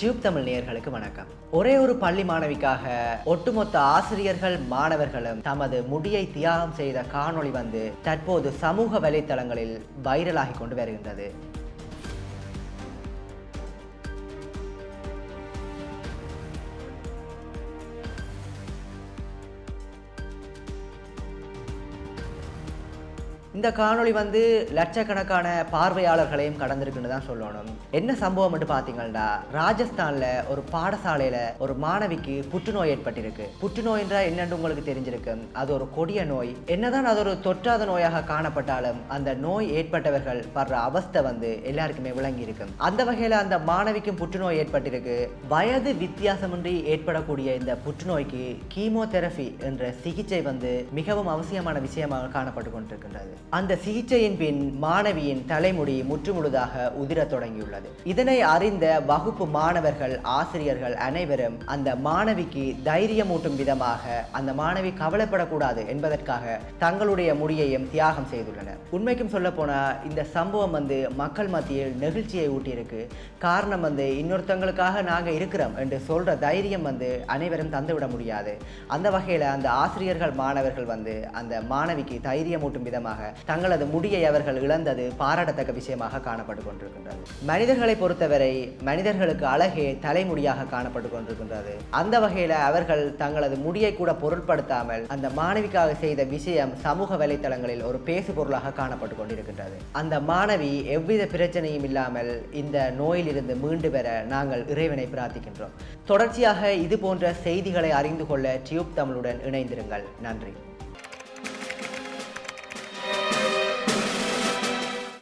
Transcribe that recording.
Tube Tamil நேயர்களுக்கு வணக்கம். ஒரே ஒரு பள்ளி மாணவிக்காக ஒட்டுமொத்த ஆசிரியர்கள் மாணவர்களும் தமது முடியை தியாகம் செய்த காணொளி வந்து தற்போது சமூக வலைத்தளங்களில் வைரலாகி கொண்டு வருகின்றது. இந்த காணொளி வந்து லட்சக்கணக்கான பார்வையாளர்களையும் கடந்திருக்குன்னு தான் சொல்லணும். என்ன சம்பவம் பார்த்தீங்கன்னா ராஜஸ்தானில் ஒரு பாடசாலையில் ஒரு மாணவிக்கு புற்றுநோய் ஏற்பட்டிருக்கு. புற்றுநோய் என்றால் என்னன்னு உங்களுக்கு தெரிஞ்சிருக்கு. அது ஒரு கொடிய நோய். என்னதான் அது ஒரு தொற்றாத நோயாக காணப்பட்டாலும் அந்த நோய் ஏற்பட்டவர்கள் படுற அவஸ்தை வந்து எல்லாருக்குமே விளங்கி இருக்கு. அந்த வகையில் அந்த மாணவிக்கும் புற்றுநோய் ஏற்பட்டிருக்கு. வயது வித்தியாசமின்றி ஏற்படக்கூடிய இந்த புற்றுநோய்க்கு கீமோதெரபி என்ற சிகிச்சை வந்து மிகவும் அவசியமான விஷயமாக காணப்பட்டு கொண்டிருக்கின்றது. அந்த சிகிச்சையின் பின் மாணவியின் தலைமுடி முற்றுமுழுதாக உதிரத் தொடங்கியுள்ளது. இதனை அறிந்த வகுப்பு மாணவர்கள் ஆசிரியர்கள் அனைவரும் அந்த மாணவிக்கு தைரியமூட்டும் விதமாக அந்த மாணவி கவலைப்படக்கூடாது என்பதற்காக தங்களுடைய முடியையும் தியாகம் செய்துள்ளனர். உண்மைக்கும் சொல்ல போனால் இந்த சம்பவம் வந்து மக்கள் மத்தியில் நெகிழ்ச்சியை ஊட்டியிருக்கு. காரணம் வந்து இன்னொருத்தங்களுக்காக நாங்கள் இருக்கிறோம் என்று சொல்ற தைரியம் வந்து அனைவரும் தந்துவிட முடியாது. அந்த வகையில் அந்த ஆசிரியர்கள் மாணவர்கள் வந்து அந்த மாணவிக்கு தைரியமூட்டும் விதமாக தங்களது முடியை அவர்கள் இழந்தது பாராட்டத்தக்க விஷயமாக காணப்பட்டு கொண்டிருக்கின்றது மனிதர்களை பொறுத்தவரை மனிதர்களுக்கு அழகே தலைமுடியாக காணப்பட்டு கொண்டிருக்கின்றது அந்த வகையில அவர்கள் தங்களது முடியை கூட பொருட்படுத்தாமல் அந்த மாணவிக்காக செய்த விஷயம் சமூக வலைத்தளங்களில் ஒரு பேசு பொருளாக காணப்பட்டு கொண்டிருக்கின்றது அந்த மாணவி எவ்வித பிரச்சனையும் இல்லாமல் இந்த நோயிலிருந்து மீண்டு பெற நாங்கள் இறைவனை பிரார்த்திக்கின்றோம். தொடர்ச்சியாக இது போன்ற செய்திகளை அறிந்து கொள்ள டியூப் தமிழுடன் இணைந்திருங்கள். நன்றி.